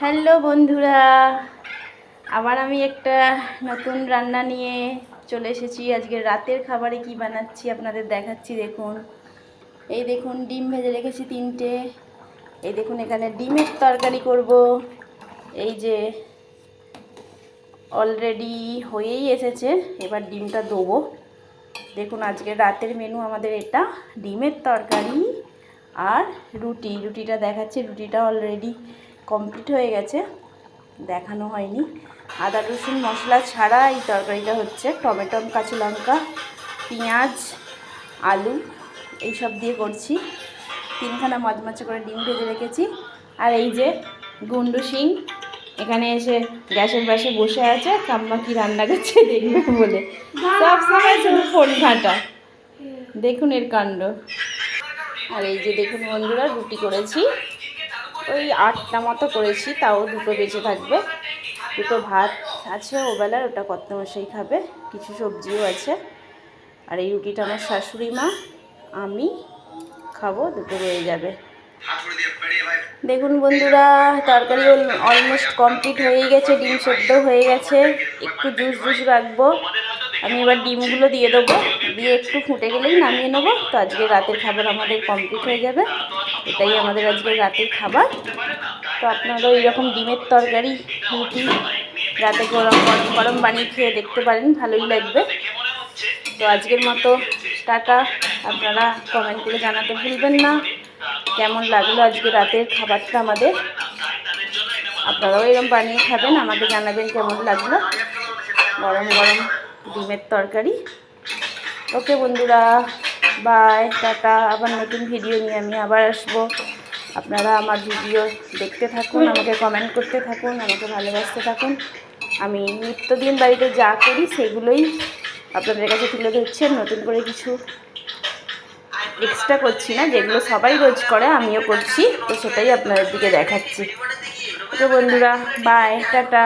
Hello বন্ধুরা, আবার আমি একটা নতুন রান্না নিয়ে চলে এসেছি। আজকে রাতের খাবারে কি বানাচ্ছি আপনাদের দেখাচ্ছি, দেখুন। এই দেখুন, ডিম ভেজে রেখেছি তিনটে। এই দেখুন, এখানে ডিমের তরকারি করব। এই যে অলরেডি হয়েই এসেছে, এবার ডিমটা দেবো। দেখুন, আজকে রাতের মেনু আমাদের এটা, ডিমের তরকারি আর রুটি। রুটিটা দেখাচ্ছি, রুটিটা অলরেডি কমপ্লিট হয়ে গেছে, দেখানো হয়নি। আদা, রসুন, মশলা ছাড়া এই তরকারিটা হচ্ছে। টমেটো, কাঁচা লঙ্কা, পেঁয়াজ, আলু, এইসব দিয়ে করছি। তিনখানা মচমচে করে ডিম ভেজে রেখেছি। আর এই যে গুন্ডু সিং এখানে এসে গ্যাসের পাশে বসে আছে। কাম্মা কি রান্না করছে দেখবে বলে। সব শুধু ফোন ঘাটা। দেখুন এর কাণ্ড। আর এই যে দেখুন বন্ধুরা, রুটি করেছি। ওই আটটা মতো করেছি, তাও দুটো বেঁচে থাকবে। দুটো ভাত আছে ওবেলার ওটা কত মশাই খাবে, কিছু সবজিও আছে। আর এই রুটিটা আমার শাশুড়ি মা, আমি খাব, দুটো রয়ে যাবে। দেখুন বন্ধুরা, তরকারি অলমোস্ট কমপ্লিট হয়ে গেছে, ডিম সেদ্ধ হয়ে গেছে, একটু জুস জুস রাখব। আমি এবার ডিমগুলো দিয়ে দেবো। দিয়ে একটু ফুটে গেলেই নামিয়ে নেব। তো আজকে রাতের খাবার আমাদের কমপ্লিট হয়ে যাবে। এটাই আমাদের আজকে রাতের খাবার। তো আপনারাও এইরকম ডিমের তরকারি, রুটি, রাতে গরম গরম গরম বানিয়ে খেয়ে দেখতে পারেন, ভালোই লাগবে। তো আজকের মতো টাটা। আপনারা কমেন্ট করে জানাতে ভুলবেন না। কেমন লাগল আজকে রাতের খাবারটা আমাদের? আপনারাও এরকম বানিয়ে খাবেন, আমাকে জানাবেন কেমন লাগল। গরম গরম। ডিমের তরকারি। ওকে বন্ধুরা বাই টাটা। আবার নতুন ভিডিও নিয়ে আমি আবার আসব। আপনারা আমার ভিডিও দেখতে থাকুন, আমাকে কমেন্ট করতে থাকুন, আমাকে ভালোবাসতে থাকুন। আমি নিত্যদিন বাড়িতে যা করি, সেগুলোই আপনাদের কাছে তুলে ধরছেন নতুন করে কিছু এক্সট্রা করছি না, যেগুলো সবাই রোজ করে, আমিও করছি। তো সেটাই আপনাদের দিকে দেখাচ্ছি। ওকে বন্ধুরা বাই টাটা।